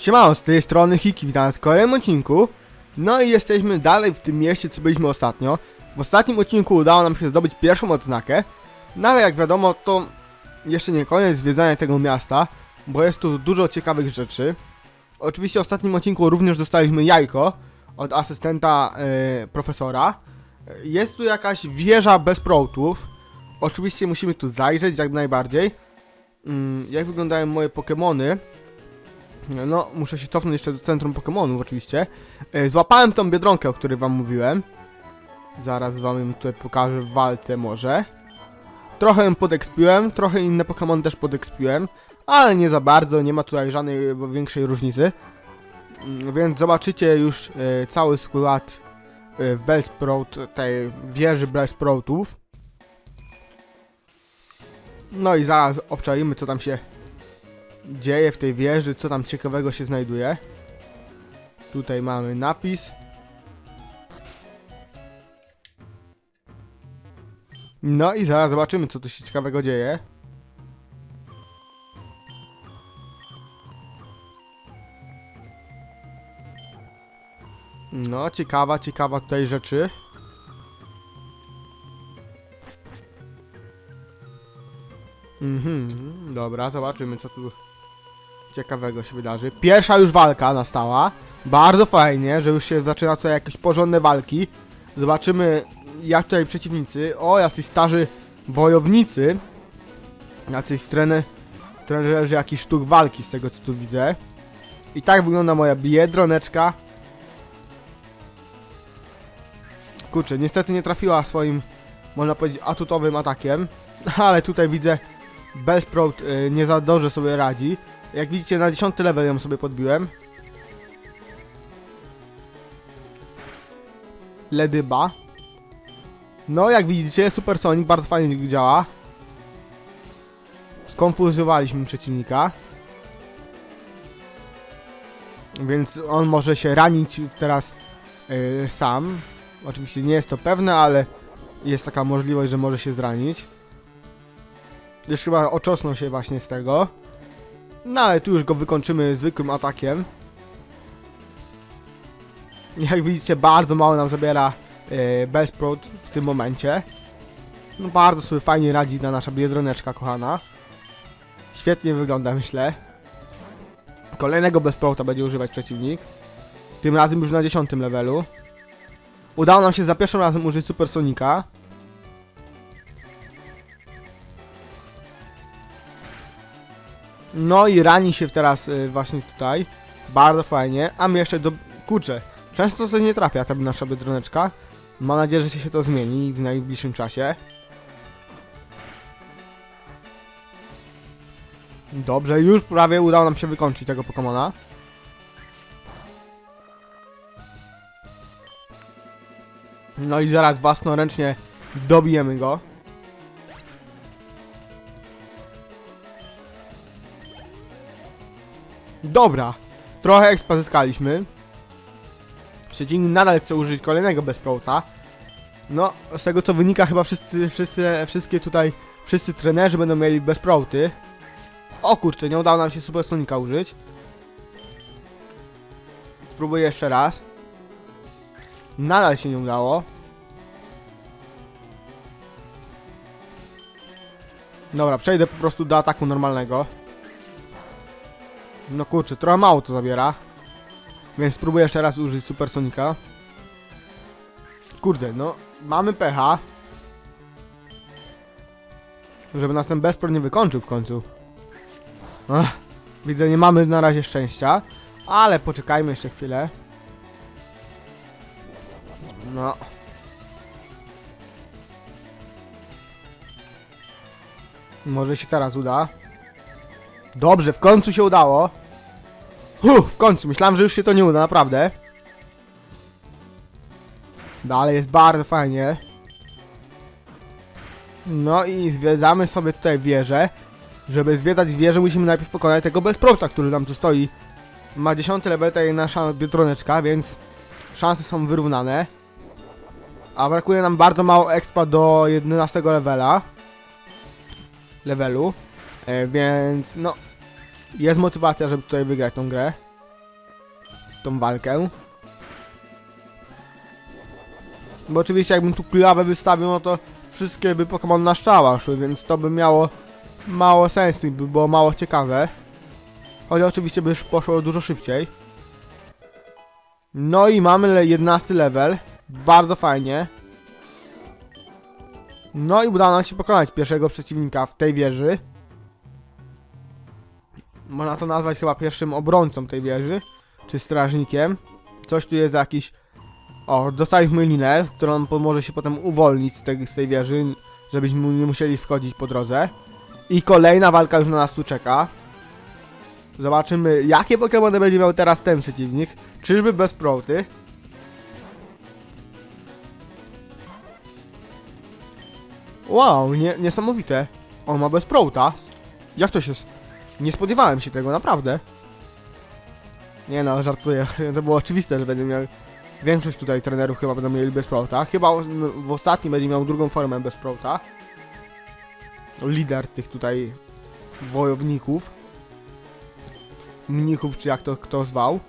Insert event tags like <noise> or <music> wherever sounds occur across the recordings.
Siemano, z tej strony Hiki, witam w kolejnym odcinku. No i jesteśmy dalej w tym mieście, co byliśmy ostatnio. W ostatnim odcinku udało nam się zdobyć pierwszą odznakę. No ale jak wiadomo, to jeszcze nie koniec zwiedzania tego miasta, bo jest tu dużo ciekawych rzeczy. Oczywiście w ostatnim odcinku również dostaliśmy jajko od asystenta e, profesora. Jest tu jakaś wieża bez prołtów. Oczywiście musimy tu zajrzeć jak najbardziej. Mm, jak wyglądają moje Pokemony? No, muszę się cofnąć jeszcze do centrum Pokemonów oczywiście. E, Złapałem tą biedronkę, o której wam mówiłem. Zaraz wam ją tutaj pokażę w walce może. Trochę ją podekspiłem, trochę inne Pokemon też podekspiłem, ale nie za bardzo, nie ma tutaj żadnej e, większej różnicy. Mm, Więc zobaczycie już e, cały skład Bellsprout, tej wieży Bellsproutów. No i zaraz obczajmy co tam się dzieje w tej wieży, co tam ciekawego się znajduje. Tutaj mamy napis. No i zaraz zobaczymy, co tu się ciekawego dzieje. No, ciekawa, ciekawa tutaj rzeczy. Mhm, dobra, zobaczymy, co tu ciekawego się wydarzy. Pierwsza już walka nastała. Bardzo fajnie, że już się zaczyna tutaj jakieś porządne walki. Zobaczymy, jak tutaj przeciwnicy. O, jacyś starzy wojownicy. Jacyś trenerzy jakiś sztuk walki, z tego co tu widzę. I tak wygląda moja biedroneczka. Kurczę, niestety nie trafiła swoim, można powiedzieć, atutowym atakiem. <laughs> Ale tutaj widzę, Bellsprout y, nie za dobrze sobie radzi. Jak widzicie, na 10 level ją sobie podbiłem. Ledyba. No, jak widzicie, Super Sonic bardzo fajnie działa. Skonfuzowaliśmy przeciwnika. Więc on może się ranić teraz yy, sam. Oczywiście nie jest to pewne, ale jest taka możliwość, że może się zranić. Już chyba oczosnął się właśnie z tego. No ale tu już go wykończymy zwykłym atakiem. Jak widzicie, bardzo mało nam zabiera e, Bellsprout w tym momencie. No bardzo sobie fajnie radzi ta nasza biedroneczka kochana. Świetnie wygląda, myślę. Kolejnego Bellsprouta będzie używać przeciwnik. Tym razem już na 10 levelu. Udało nam się za pierwszym razem użyć Super No i rani się teraz y, właśnie tutaj. Bardzo fajnie. A my jeszcze do... Kurczę. Często coś nie trafia ta nasza biedroneczka. Mam nadzieję, że się to zmieni w najbliższym czasie. Dobrze, już prawie udało nam się wykończyć tego Pokemona. No i zaraz własnoręcznie dobijemy go. Dobra, trochę expa zyskaliśmy. Przeciwnik nadal chce użyć kolejnego bezprouta. No, z tego co wynika chyba wszyscy, wszyscy, wszystkie tutaj, wszyscy trenerzy będą mieli bezprouty. O kurczę, nie udało nam się Super Sonika użyć. Spróbuję jeszcze raz. Nadal się nie udało. Dobra, przejdę po prostu do ataku normalnego. No kurczę, trochę mało to zabiera. Więc spróbuję jeszcze raz użyć Supersonika. Kurde, no, mamy pecha. Żeby nas ten Bespro nie wykończył w końcu. Ach, widzę, nie mamy na razie szczęścia. Ale poczekajmy jeszcze chwilę. No. Może się teraz uda. Dobrze, w końcu się udało. Huh, w końcu, myślałem, że już się to nie uda, naprawdę. Dalej jest bardzo fajnie. No i zwiedzamy sobie tutaj wieżę. Żeby zwiedzać wieżę musimy najpierw pokonać tego bezprota, który nam tu stoi. Ma 10 level, tutaj nasza biedroneczka, więc szanse są wyrównane. A brakuje nam bardzo mało expa do 11 levela. Levelu. E, więc no, jest motywacja, żeby tutaj wygrać tą grę. tą walkę. Bo oczywiście jakbym tu kulawę wystawił, no to wszystkie by Pokémon na szczała szły, więc to by miało mało sensu i by było mało ciekawe. Choć oczywiście by poszło dużo szybciej. No i mamy le- 11 level. Bardzo fajnie. No i udało nam się pokonać pierwszego przeciwnika w tej wieży. Można to nazwać chyba pierwszym obrońcą tej wieży. Czy strażnikiem. Coś tu jest jakiś... O, dostaliśmy linę, która nam pomoże się potem uwolnić z tej, z tej wieży, żebyśmy nie musieli wchodzić po drodze. I kolejna walka już na nas tu czeka. Zobaczymy, jakie Pokémony będzie miał teraz ten przeciwnik. Czyżby bez proty? Wow, nie, niesamowite. On ma bez prouta. Jak to się... Nie spodziewałem się tego, naprawdę. Nie no, żartuję. <laughs> To było oczywiste, że będzie miał... Większość tutaj trenerów chyba będą mieli bez prouta. Chyba w, ostatnim będzie miał drugą formę bez. Lider tych tutaj wojowników. Mnichów, czy jak to kto zwał.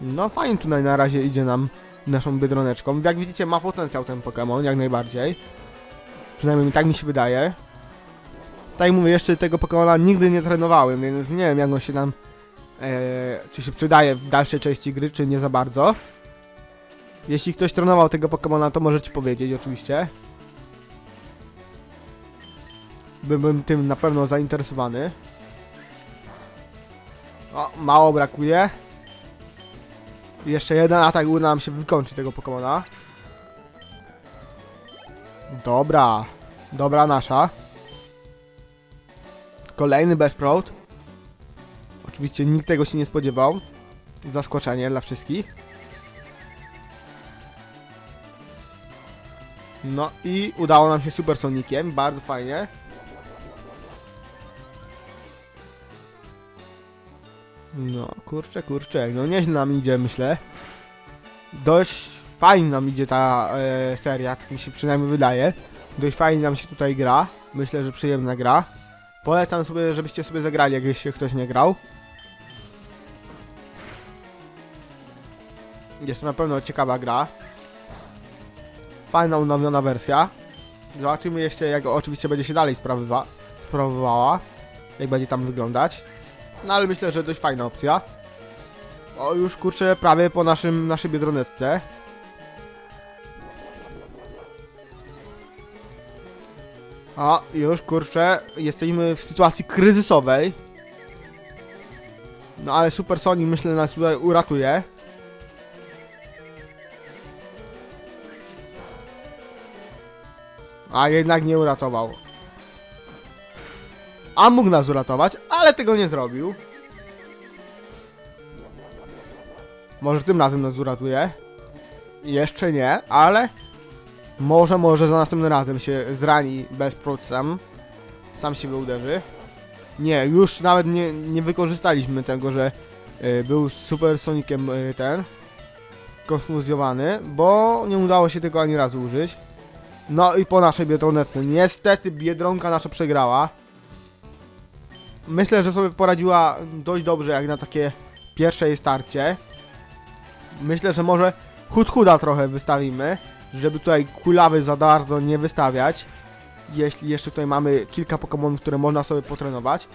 No fajnie tutaj na razie idzie nam naszą biedroneczką. Jak widzicie ma potencjał ten Pokémon, jak najbardziej. Przynajmniej tak mi się wydaje. Tak jak mówię, jeszcze tego Pokémona nigdy nie trenowałem, więc nie wiem jak on się nam... E, czy się przydaje w dalszej części gry, czy nie za bardzo. Jeśli ktoś trenował tego Pokémona, to możecie powiedzieć oczywiście. Byłbym tym na pewno zainteresowany. O, mało brakuje. Jeszcze jeden atak uda nam się wykończyć tego Pokemona. Dobra. Dobra nasza. Kolejny Besprout. Oczywiście nikt tego się nie spodziewał. Zaskoczenie dla wszystkich. No i udało nam się Super Soniciem, bardzo fajnie. No, kurczę, kurczę, no nieźle nam idzie, myślę. Dość fajnie nam idzie ta e, seria, tak mi się przynajmniej wydaje. Dość fajnie nam się tutaj gra. Myślę, że przyjemna gra. Polecam sobie, żebyście sobie zagrali, jak jeszcze ktoś nie grał. Jest to na pewno ciekawa gra. Fajna, unowiona wersja. Zobaczymy jeszcze, jak oczywiście będzie się dalej sprawywa sprawowała. Jak będzie tam wyglądać. No ale myślę, że dość fajna opcja. O, już kurczę, prawie po naszym, naszej biedronetce. A, już kurczę, jesteśmy w sytuacji kryzysowej. No ale Super Sonic myślę nas tutaj uratuje. A jednak nie uratował. A mógł nas uratować, ale tego nie zrobił. Może tym razem nas uratuje. Jeszcze nie, ale może, może za następnym razem się zrani bez sam. Sam siebie uderzy. Nie, już nawet nie, nie wykorzystaliśmy tego, że y, był Super Soniciem y, ten konfuzjowany, bo nie udało się tego ani razu użyć. No i po naszej Biedronetce. Niestety Biedronka nasza przegrała. Myślę, że sobie poradziła dość dobrze jak na takie pierwsze starcie. Myślę, że może Hudhuda trochę wystawimy, żeby tutaj kulawy za bardzo nie wystawiać. Jeśli jeszcze tutaj mamy kilka Pokémonów, które można sobie potrenować.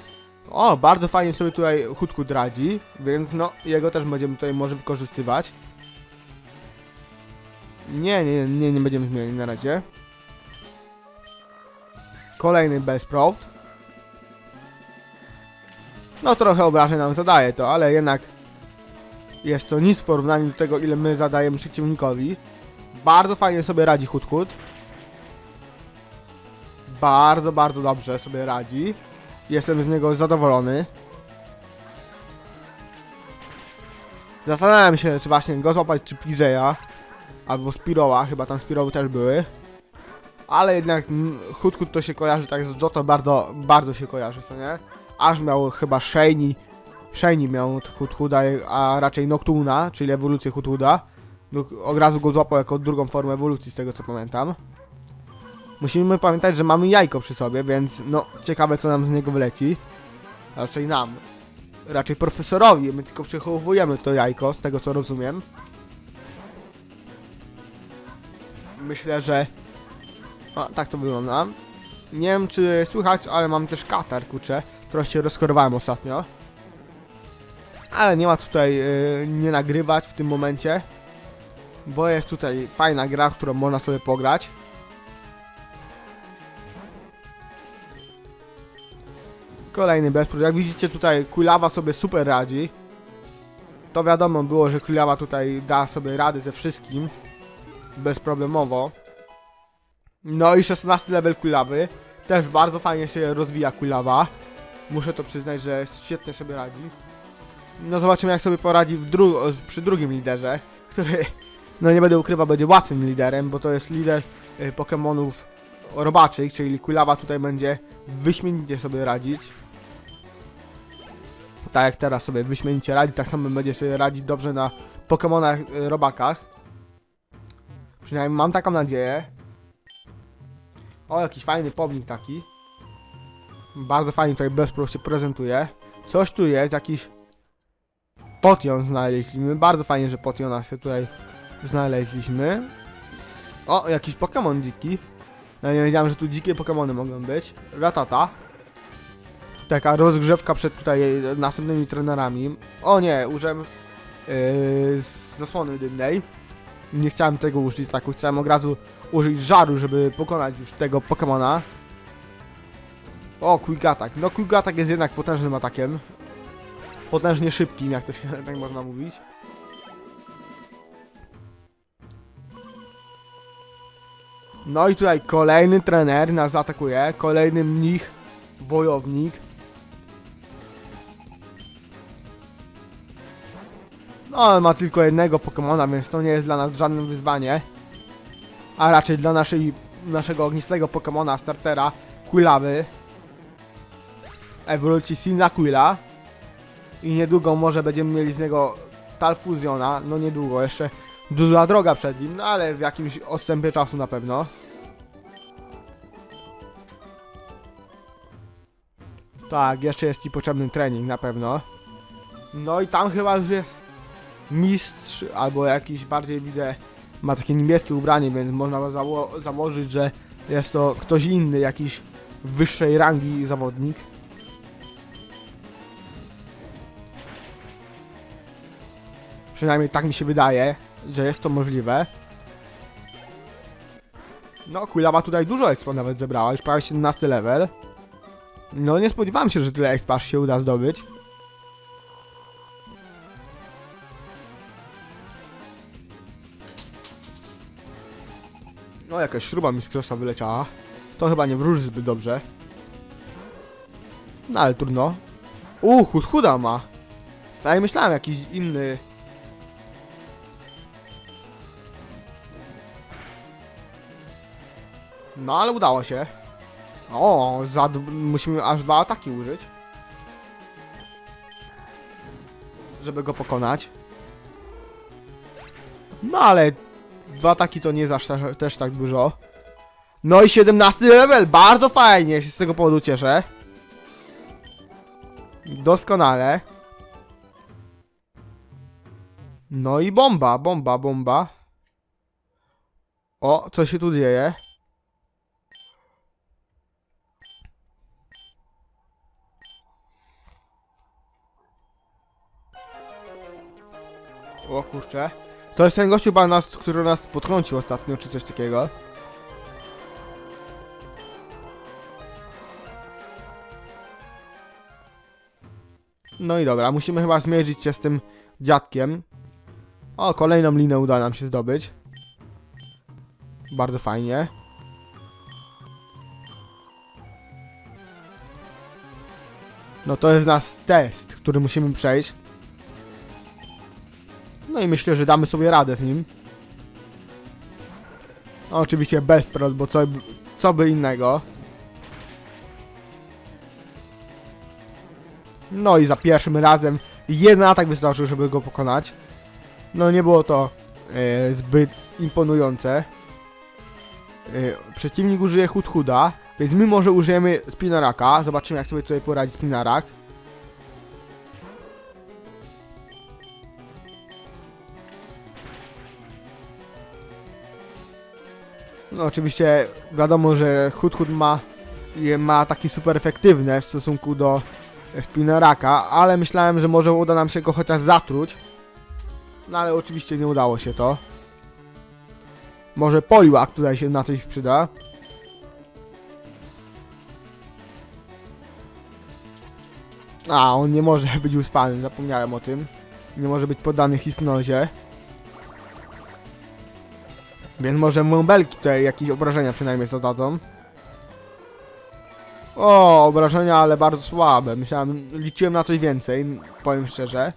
O, bardzo fajnie sobie tutaj Hudhud radzi, więc no, jego też będziemy tutaj może wykorzystywać. Nie, nie, nie, nie będziemy zmieniać na razie. Kolejny Bellsprout. No trochę obrażeń nam zadaje to, ale jednak jest to nic w porównaniu do tego, ile my zadajemy przeciwnikowi. Bardzo fajnie sobie radzi Hudhud. Bardzo, bardzo dobrze sobie radzi. Jestem z niego zadowolony. Zastanawiam się, czy właśnie go złapać, czy PJ'a. Albo Spiroła, chyba tam Spiroły też były. Ale jednak Hudhud to się kojarzy tak z Joto bardzo, bardzo się kojarzy, co nie? Aż miał chyba Shiny. Shiny miał od Hudhuda, a raczej Noctuna, czyli ewolucję Hudhuda. Lub Od razu go złapał jako drugą formę ewolucji, z tego co pamiętam. Musimy pamiętać, że mamy jajko przy sobie, więc no ciekawe co nam z niego wyleci. Raczej nam. raczej profesorowi, my tylko przechowujemy to jajko, z tego co rozumiem. Myślę, że... O, tak to wygląda. Nie wiem czy słychać, ale mam też katar, kurczę. Trochę się rozchorowałem ostatnio. Ale nie ma tutaj yy, nie nagrywać w tym momencie. Bo jest tutaj fajna gra, którą można sobie pograć. Kolejny bezpród. Jak widzicie tutaj Kulawa sobie super radzi. To wiadomo było, że Kulawa tutaj da sobie rady ze wszystkim. Bezproblemowo. No i 16 level Kulawy. Też bardzo fajnie się rozwija Kulawa. Muszę to przyznać, że świetnie sobie radzi. No zobaczymy jak sobie poradzi dru przy drugim liderze, który, no nie będę ukrywał, będzie łatwym liderem, bo to jest lider y, Pokémonów robaczych, czyli Kulawa tutaj będzie wyśmienicie sobie radzić. Tak jak teraz sobie wyśmienicie radzi, tak samo będzie sobie radzić dobrze na Pokémonach y, robakach. Przynajmniej mam taką nadzieję. O, jakiś fajny pomnik taki. Bardzo fajnie tutaj Bezpro się prezentuje. Coś tu jest, jakiś Potion znaleźliśmy. Bardzo fajnie, że Potiona się tutaj znaleźliśmy. O, jakiś Pokémon dziki. Ja nie wiedziałem, że tu dzikie Pokémony mogą być. Ratata. Taka rozgrzewka przed tutaj następnymi trenerami. O nie, użyłem yy, zasłony dymnej. Nie chciałem tego użyć tak, chciałem od razu użyć żaru, żeby pokonać już tego Pokémona. O, Quick Attack. No Quick Attack jest jednak potężnym atakiem. Potężnie szybkim, jak to się <laughs> tak można mówić. No i tutaj kolejny trener nas atakuje, kolejny mnich, wojownik. No, ale ma tylko jednego Pokemona, więc to nie jest dla nas żadne wyzwanie. A raczej dla naszej, naszego ognistego Pokemona, startera, Quilawy. Ewolucji Sinnaquila. I niedługo może będziemy mieli z niego Talfuziona. No niedługo, jeszcze duża droga przed nim, no ale w jakimś odstępie czasu na pewno. Tak, jeszcze jest ci potrzebny trening na pewno. No i tam chyba już jest mistrz, albo jakiś bardziej widzę, ma takie niebieskie ubranie, więc można zało założyć, że jest to ktoś inny, jakiś wyższej rangi zawodnik. Przynajmniej tak mi się wydaje, że jest to możliwe. No, Quillaba tutaj dużo expo nawet zebrała, już prawie 17 level. No, nie spodziewałem się, że tyle expa się uda zdobyć. No, jakaś śruba mi z krosa wyleciała. To chyba nie wróży zbyt dobrze. No, ale trudno. Uuu, chud chuda ma. Tak myślałem, jakiś inny No ale udało się. O, za musimy aż dwa ataki użyć. Żeby go pokonać. No ale dwa ataki to nie ta- też tak dużo. No i 17 level, bardzo fajnie, się z tego powodu cieszę. Doskonale. No i bomba, bomba, bomba. O, co się tu dzieje? O kurczę. To jest ten gościu, chyba nas, który nas potrącił ostatnio, czy coś takiego. No i dobra, musimy chyba zmierzyć się z tym dziadkiem. O, kolejną linę uda nam się zdobyć. Bardzo fajnie. No to jest nasz test, który musimy przejść. I myślę, że damy sobie radę z nim. No, oczywiście bez prot, bo co, co by innego. No i za pierwszym razem jeden atak wystarczył, żeby go pokonać. No nie było to e, zbyt imponujące. E, przeciwnik użyje Hudhuda, więc my może użyjemy Spinaraka. Zobaczymy jak sobie tutaj poradzi Spinarak. No oczywiście wiadomo, że Hut Hut ma, ma taki super efektywne w stosunku do Spinneraka, ale myślałem, że może uda nam się go chociaż zatruć. No ale oczywiście nie udało się to. Może Poliwag tutaj się na coś przyda. A, on nie może <laughs> być uspany, zapomniałem o tym. Nie może być poddany hipnozie. Więc może mąbelki tutaj jakieś obrażenia przynajmniej zadadzą. O, obrażenia, ale bardzo słabe. Myślałem, liczyłem na coś więcej, powiem szczerze.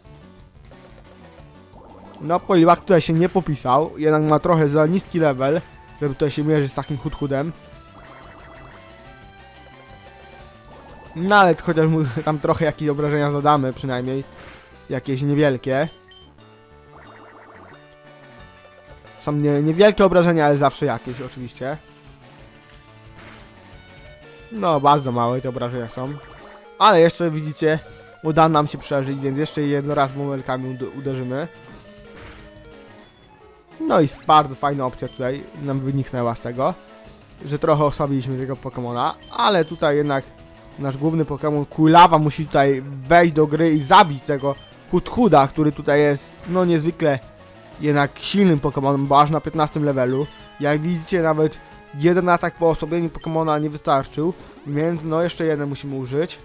No, Poliwag tutaj się nie popisał, jednak ma trochę za niski level, żeby tutaj się mierzyć z takim hudhudem. No ale chociaż mu tam trochę jakieś obrażenia zadamy, przynajmniej jakieś niewielkie. Są nie, niewielkie obrażenia, ale zawsze jakieś oczywiście. No, bardzo małe te obrażenia są. Ale jeszcze widzicie, uda nam się przeżyć, więc jeszcze jedno raz momelkami ud- uderzymy. No i bardzo fajna opcja tutaj nam wyniknęła z tego, że trochę osłabiliśmy tego Pokemona, ale tutaj jednak nasz główny Pokémon Kulawa musi tutaj wejść do gry i zabić tego Hudhuda, który tutaj jest no niezwykle jednak silnym Pokémonem, bo aż na 15 levelu. Jak widzicie nawet jeden atak po osłabieniu Pokemona nie wystarczył, więc no jeszcze jeden musimy użyć.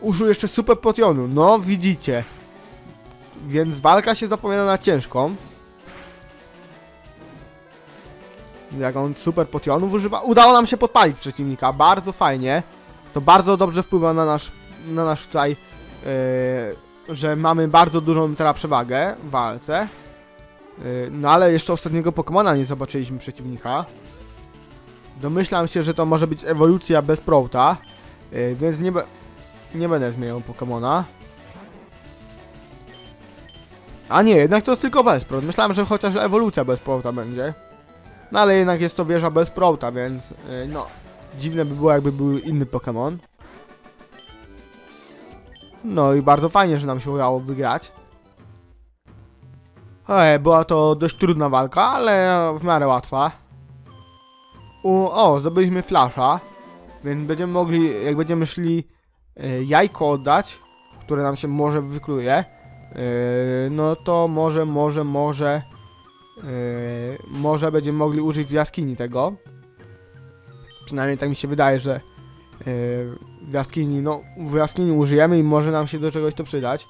Użył jeszcze Super Potionu, no widzicie. Więc walka się zapowiada na ciężką. Jak on super potionów używa. Udało nam się podpalić przeciwnika, bardzo fajnie. To bardzo dobrze wpływa na nasz, na nasz tutaj, yy, że mamy bardzo dużą teraz przewagę w walce. Yy, no ale jeszcze ostatniego Pokemona nie zobaczyliśmy przeciwnika. Domyślam się, że to może być ewolucja bez Prouta, yy, więc nie, nie będę zmieniał Pokemona. A nie, jednak to jest tylko bez Prouta. Myślałem, że chociaż ewolucja bez Prouta będzie. No ale jednak jest to wieża bez Prouta, więc yy, no dziwne by było jakby był inny Pokémon. No i bardzo fajnie, że nam się udało wygrać. Ej, była to dość trudna walka, ale w miarę łatwa. U, o, zdobyliśmy flasza, więc będziemy mogli, jak będziemy szli y, jajko oddać, które nam się może wykluje, y, no to może, może, może, y, może będziemy mogli użyć w jaskini tego. Przynajmniej tak mi się wydaje, że yy, w jaskini, no w jaskini użyjemy i może nam się do czegoś to przydać.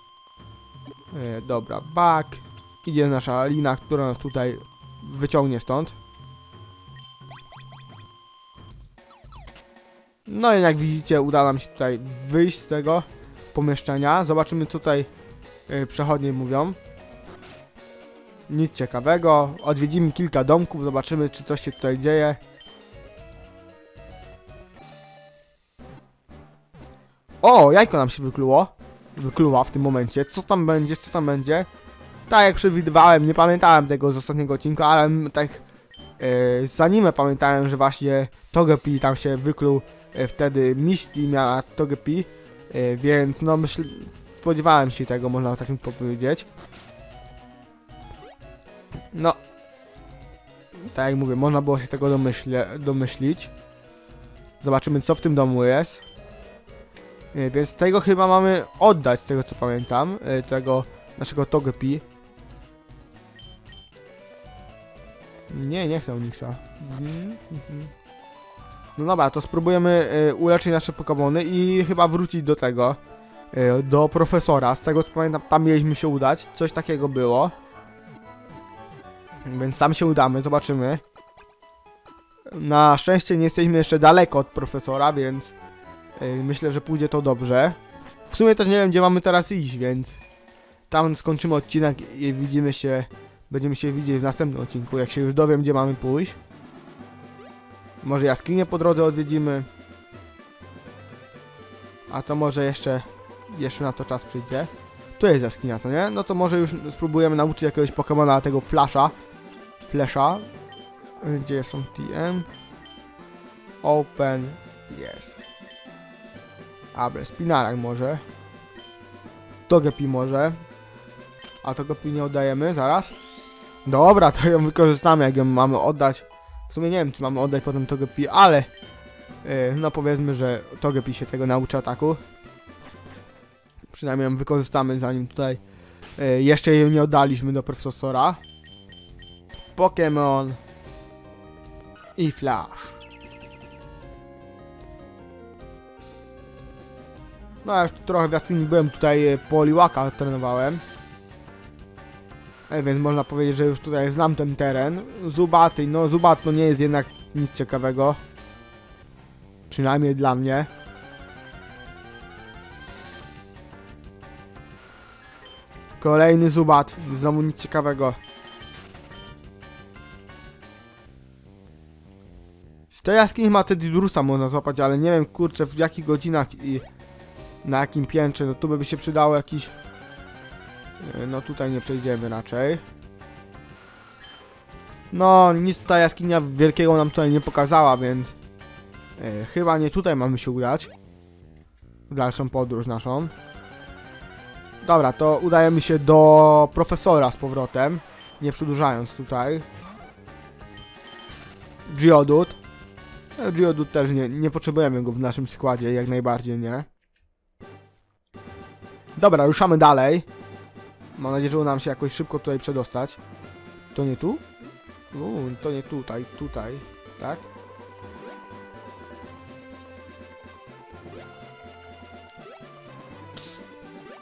Yy, dobra, bak. Idzie nasza lina, która nas tutaj wyciągnie stąd. No i jak widzicie, uda nam się tutaj wyjść z tego pomieszczenia. Zobaczymy, co tutaj yy, przechodnie mówią. Nic ciekawego. Odwiedzimy kilka domków, zobaczymy, czy coś się tutaj dzieje. O, jajko nam się wykluło. Wykluła w tym momencie. Co tam będzie, co tam będzie? Tak jak przewidywałem, nie pamiętałem tego z ostatniego odcinka, ale tak e, z pamiętałem, że właśnie Togepi tam się wykluł e, wtedy Misty miała Togepi, e, więc no myśl, spodziewałem się tego, można tak powiedzieć. No, tak jak mówię, można było się tego domyśle, domyślić. Zobaczymy co w tym domu jest. E, Więc tego chyba mamy oddać, z tego co pamiętam, e, tego naszego Togepi. Nie, nie chcę Unixa. No dobra, to spróbujemy e, uleczyć nasze Pokemony i chyba wrócić do tego, do profesora. Z tego co pamiętam, tam mieliśmy się udać, coś takiego było. Więc tam się udamy, zobaczymy. Na szczęście nie jesteśmy jeszcze daleko od profesora, więc Myślę, że pójdzie to dobrze. W sumie też nie wiem, gdzie mamy teraz iść, więc tam skończymy odcinek i widzimy się, będziemy się widzieć w następnym odcinku, jak się już dowiem, gdzie mamy pójść. Może jaskinię po drodze odwiedzimy. A to może jeszcze, jeszcze na to czas przyjdzie. Tu jest jaskinia, co nie? No to może już spróbujemy nauczyć jakiegoś Pokemona tego Flasha. Yy, Gdzie są TM? Open. Jest. Dobra, spinarak może. Togepi może. A Togepi nie oddajemy zaraz. Dobra, to ją wykorzystamy, jak ją mamy oddać. W sumie nie wiem, czy mamy oddać potem Togepi, ale yy, no powiedzmy, że Togepi się tego nauczy ataku. Przynajmniej ją wykorzystamy, zanim tutaj yy, jeszcze jej nie oddaliśmy do profesora. Pokémon i Flash. No ja już trochę w jaskini byłem, tutaj e, po Liłaka trenowałem. E, Więc można powiedzieć, że już tutaj znam ten teren. Zubaty, no Zubat no nie jest jednak nic ciekawego. Przynajmniej dla mnie. Kolejny Zubat, znowu nic ciekawego. Z tej jaskini ma Teddydurusa można złapać, ale nie wiem kurczę w jakich godzinach i na jakim piętrze, no tu by się przydało jakiś... E, No tutaj nie przejdziemy raczej. No, nic ta jaskinia wielkiego nam tutaj nie pokazała, więc... E, chyba nie tutaj mamy się udać. W dalszą podróż naszą. Dobra, to udajemy się do profesora z powrotem. Nie przedłużając tutaj. Geodut. E, Geodut też nie, nie potrzebujemy go w naszym składzie, jak najbardziej, nie? Dobra, ruszamy dalej. Mam nadzieję, że uda nam się jakoś szybko tutaj przedostać. To nie tu? Uuu, to nie tutaj, tutaj, tak?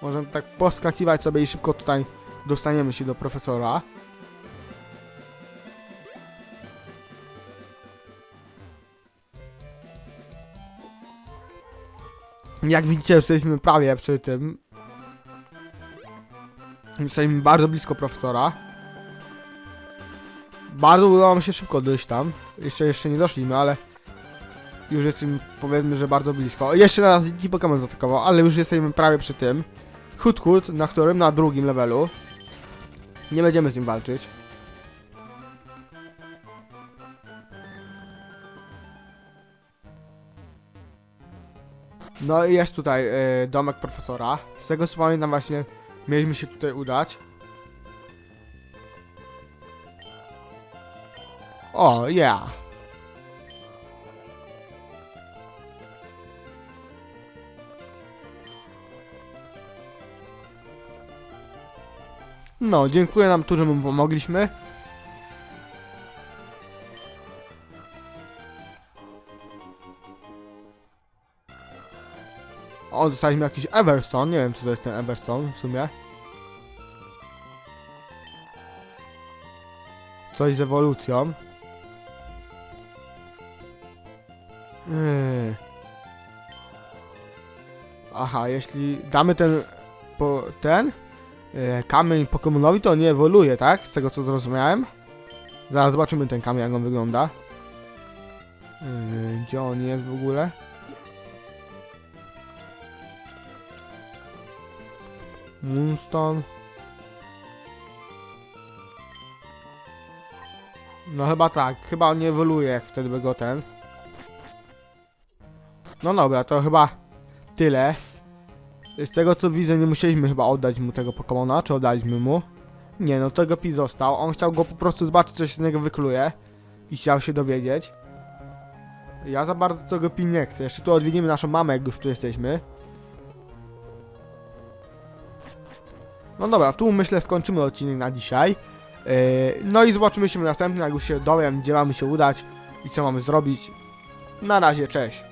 Możemy tak poskakiwać sobie i szybko tutaj dostaniemy się do profesora. Jak widzicie, jesteśmy prawie przy tym. Jesteśmy bardzo blisko profesora. Bardzo udało mi się szybko dojść tam. Jeszcze, jeszcze nie doszliśmy, ale już jesteśmy, powiedzmy, że bardzo blisko. Jeszcze nas dziki Pokémon zaatakował, ale już jesteśmy prawie przy tym. Hudkut, na którym? Na drugim levelu. Nie będziemy z nim walczyć. No i jest tutaj e, domek profesora. Z tego co pamiętam właśnie mieliśmy się tutaj udać. O, yeah. No, dziękuję nam tu, że mu pomogliśmy. O, dostaliśmy jakiś Everson. Nie wiem, co to jest ten Everson w sumie. Coś z ewolucją. Yy. Aha, jeśli damy ten po, ten yy, kamień Pokemonowi, to nie ewoluuje, tak? Z tego co zrozumiałem. Zaraz zobaczymy ten kamień, jak on wygląda. Yy, gdzie on jest w ogóle? Moonstone. No chyba tak, chyba on nie jak wtedy by go ten. No dobra, to chyba tyle. Z tego co widzę nie musieliśmy chyba oddać mu tego Pokemona, czy oddaliśmy mu? Nie, no tego pi został. On chciał go po prostu zobaczyć, co się z niego wykluje. I chciał się dowiedzieć. Ja za bardzo tego pi nie chcę. Jeszcze tu odwiedzimy naszą mamę, jak już tu jesteśmy. No dobra, tu myślę skończymy odcinek na dzisiaj. Yy, no i zobaczymy się następnym, jak już się dowiem, gdzie mamy się udać i co mamy zrobić. Na razie, cześć.